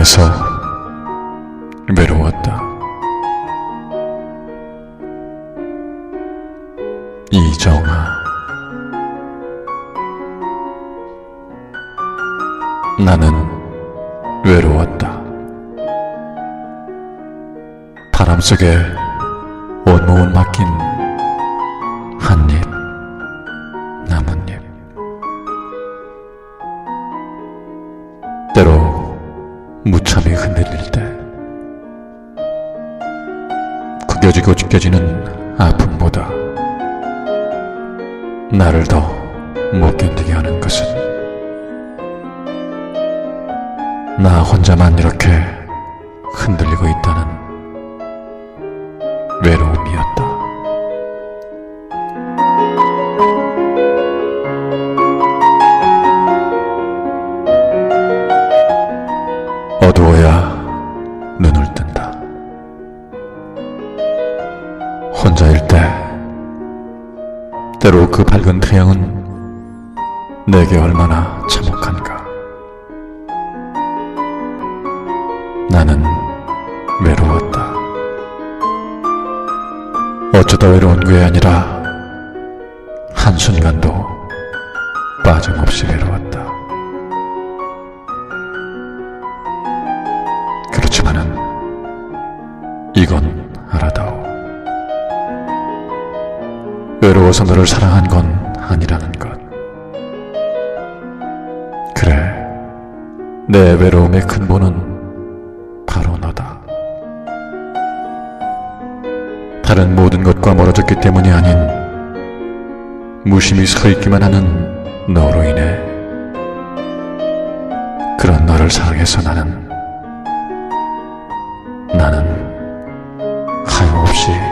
사랑해서 외로웠다. 이정아. 나는 외로웠다. 바람 속에 온몸을 맡긴 한입 나뭇잎. 때로 무참히 흔들릴 때 구겨지고 찢겨지는 아픔보다 나를 더 못 견디게 하는 것은 나 혼자만 이렇게 흔들리고 있다는 어두워야 눈을 뜬다. 혼자일 때, 때로 그 밝은 태양은 내게 얼마나 참혹한가. 나는 외로웠다. 어쩌다 외로운 게 아니라 한순간도 빠짐없이 외로웠다. 그렇지만은 이건 알아다오. 외로워서 너를 사랑한 건 아니라는 것. 그래, 내 외로움의 근본은 바로 너다. 다른 모든 것과 멀어졌기 때문이 아닌 무심히 서 있기만 하는 너로 인해 그런 너를 사랑해서 나는 나는 하염없이.